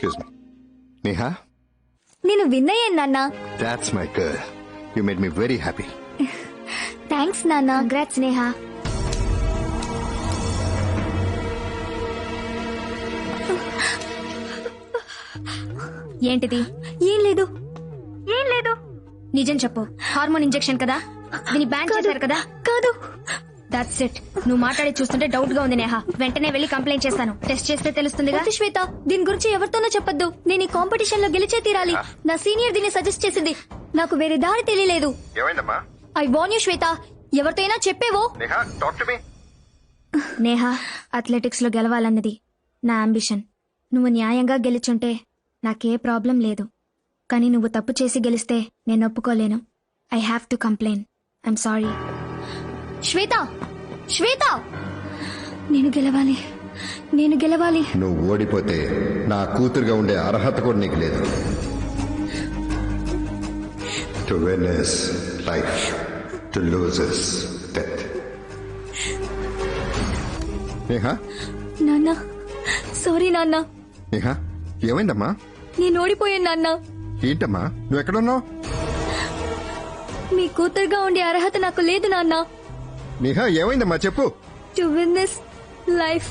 Excuse me Neha నేను win అయ్యాను నాన్న. That's my girl you made me very happy thanks నాన్న. గ్రాట్ స్నేహ ఏంటిది? ఏం లేదు. ఏం లేదు. నిజం చెప్పు. హార్మోన్ ఇంజెక్షన్ కదా? దీన్ని బ్యాన్ చేశారు కదా? కాదు. దట్స్ ఇట్ నువ్వు మాట్లాడి చూస్తుంటే డౌట్గా ఉంది నేహ. వెంటనే వెళ్ళి కంప్లైంట్ చేస్తాను. టెస్ట్ చేస్తే తెలుస్తుందిగా? వద్దు శ్వేత దీని గురించి ఎవరితోనో చెప్పొద్దు. నేను ఈ కాంపిటీషన్లో గెలిచే తీరాలి. నా సీనియర్ దీన్ని సజెస్ట్ చేసింది. నాకు వేరే దారి తెలియలేదు. ఏమైందమ్మా? I won you Shweta. చెప్పేవో? Neha talk to me Neha అథ్లెటిక్స్లో గెలవాలన్నది నా అంబిషన్. నువ్వు న్యాయంగా గెలుచుంటే నాకే ప్రాబ్లం లేదు. కానీ నువ్వు తప్పు చేసి గెలిస్తే నేను ఒప్పుకోలేను. I have to complain I'm sorry Shweta! Shweta! నేను గెలవాలి. నేను గెలవాలి. నువ్వు ఓడిపోతే నా కూతురుగా ఉండే అర్హత కూడా నీకు లేదు. To win is life to lose is death Neha నాన్న సారీ నాన్న. నేహా ఏమైందమ్మా? నేను ఓడిపోయాను నాన్న. ఏంటమ్మా? నువ్వు ఎక్కడున్నావు? మీ కూతురుగా ఉండే అర్హత నాకు లేదు నాన్న. నేహా ఏమైందమ్మా చెప్పు. To win this life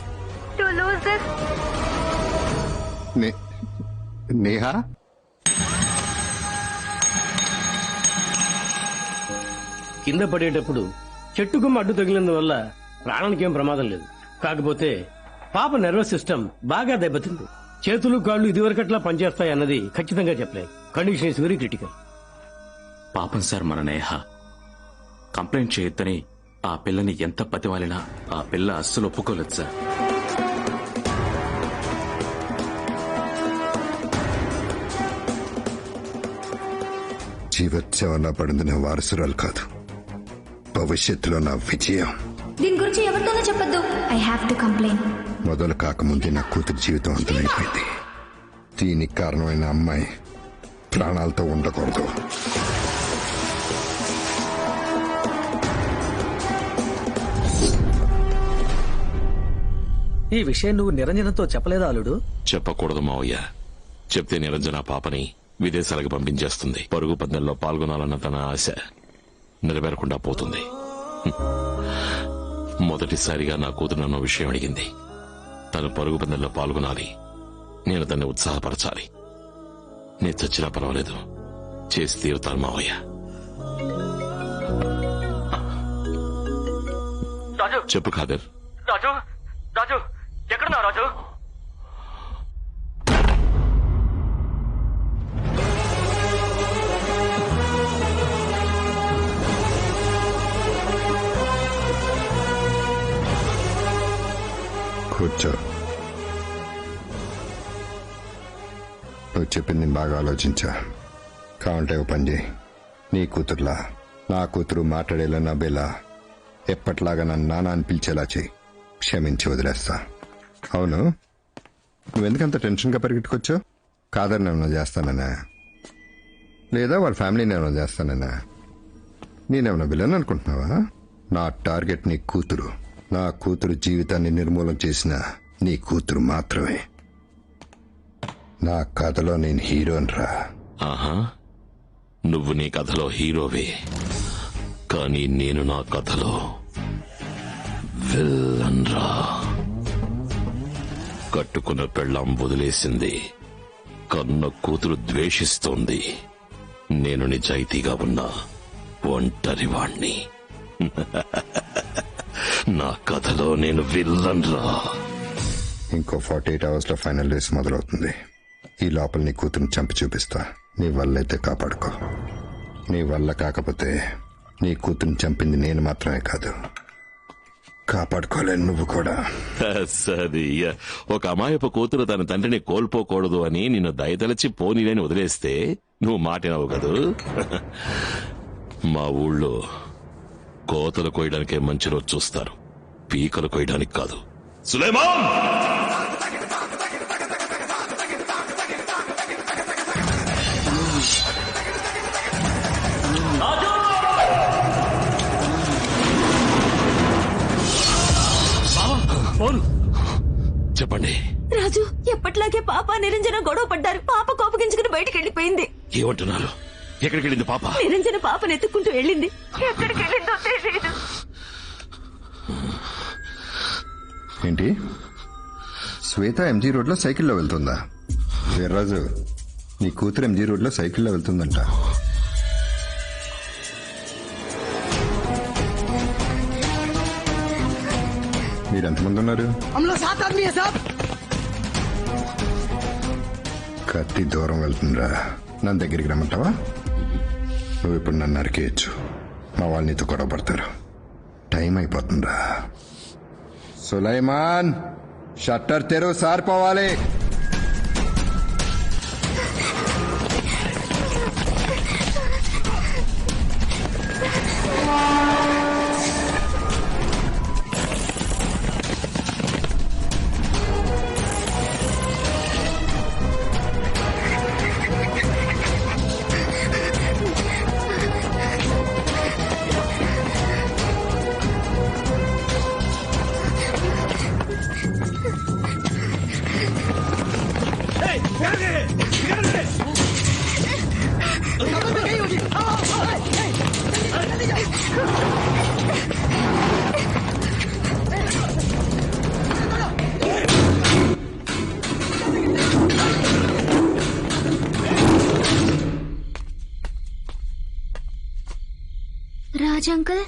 to lose this. Neha? కింద పడేటప్పుడు చెట్టు కొమ్మ అడ్డు తగిలినందువల్ల ప్రాణానికి ఏం ప్రమాదం లేదు. కాకపోతే పాప నర్వస్ సిస్టమ్ బాగా దెబ్బతింది. చేతులు కాళ్ళు ఇదివరకట్లా పనిచేస్తాయి అన్నది ఖచ్చితంగా చెప్పలేదు కండిషన్ ఇస్ వెరీ క్రిటికల్. పాపం సార్ మన నేహ. కంప్లైంట్ చేయొద్దని ఆ పిల్లని ఎంత బతిమాలినా ఆ పిల్ల అస్సలు ఒప్పుకోలేదు సార్. జీవోత్సవంలో పడింది నా వారసురాలు కాదు. భవిష్యత్తులో నా విజయం. దీని గురించి ఎవరితోనో చెప్పొద్దు. ఐ హ్యావ్ టు కంప్లైన్ మొదలు కాకముందే నా కూతురు జీవితం అంతమైపోయింది దీనికి కారణమైన అమ్మాయి ప్రాణాలతో ఉండకూడదు. ఈ విషయం నువ్వు నిరంజనంతో చెప్పలేదా అల్లుడు? చెప్పకూడదు మావయ్య. చెప్తే నిరంజన పాపని విదేశాలకు పంపించేస్తుంది. పరుగు పందెంలో పాల్గొనాలన్న తన ఆశ నెరవేరకుండా పోతుంది. మొదటిసారిగా నా కూతురు నన్ను విషయం అడిగింది. తను పరుగు పందెంలో పాల్గొనాలి. నేను తన్ని ఉత్సాహపరచాలి. నేను చచ్చినా పర్వాలేదు. చేసి తీరుతాను మావయ్య. రాజు. చెప్పు ఖాదర్. రాజు. రాజు. ఎక్కడున్నావు రాజు? కూర్చో. నువ్వు చెప్పింది బాగా ఆలోచించా. కావంటే ఓ పని చేయి. నీ కూతురులా నా కూతురు మాట్లాడేలా నవ్వేలా ఎప్పట్లాగా నన్ను నాన్న అని పిలిచేలా చేయి. క్షమించి వదిలేస్తా. అవును. నువ్వెందుకంత టెన్షన్గా పరిగెట్టుకొచ్చావు? కాదని నేను చేస్తానన్నా లేదా వాళ్ళ ఫ్యామిలీని ఏమైనా చేస్తానన్నా నేనేమైనా విలన్ అనుకుంటున్నావా? నా టార్గెట్ నీ కూతురు. నా కూతురు జీవితాన్ని నిర్మూలన చేసిన నీ కూతురు మాత్రమే. నా కథలో నేను హీరో రా. ఆహా. నువ్వు నీ కథలో హీరోవే. కానీ నేను నా కథలో విల్లన్ కట్టుకున్న పెళ్ళాం వదిలేసింది. కన్న కూతురు ద్వేషిస్తోంది. నేను నిజాయితీగా ఉన్నా ఒంటరి వాణ్ణి. నా కథలో నేను విల్లన్రా. ఇంకో ఫార్టీ ఎయిట్ అవర్స్లో ఫైనల్ రేస్ మొదలవుతుంది. ఈ లోపల నీ కూతురుని చంపి చూపిస్తా. నీ వల్ల అయితే కాపాడుకో. నీ వల్ల కాకపోతే నీ కూతురుని చంపింది నేను మాత్రమే కాదు. కాపాడుకోలేను నువ్వు కూడా. సది ఒక అమాయపు కూతురు తన తండ్రిని కోల్పోకూడదు అని నిన్ను దయతలచి పోనీలేని వదిలేస్తే నువ్వు మాటినవు కదూ? మా ఊళ్ళో కోతలు కోయడానికే మంచి రోజు చూస్తారు. పీకలు కోయడానికి కాదు. సులేమాన్! చెప్పండి రాజు ఎప్పట్లాగే పాప నిరంజన గొడవ పడ్డారు. పాప కోపగించుకుని బయటికి వెళ్ళిపోయింది ఏమంటున్నారు? ఎక్కడికి వెళ్ళింది పాప? నిరంజన పాపను ఎత్తుకుంటూ వెళ్ళింది. ఎక్కడికి వెళ్ళిందో తెలియదు. ఏంటి? శ్వేత ఎంజీ రోడ్లో సైకిల్లో వెళ్తుందా? వీర్రాజు నీ కూతురు ఎంజీ రోడ్లో సైకిల్లో వెళ్తుందంట. మీరు ఎంతమంది ఉన్నారు కత్తి దూరం వెళ్తుందిరా. నన్ను దగ్గరికి రమ్మంటావా? నువ్వు ఇప్పుడు నన్ను నరికేయచ్చు. మా వాళ్ళు నీతో గొడవ పడతారు. టైం అయిపోతుందా సులైమాన్ షట్టర్ తెరువు సారిపోవాలి. రాజ్ అంకుల్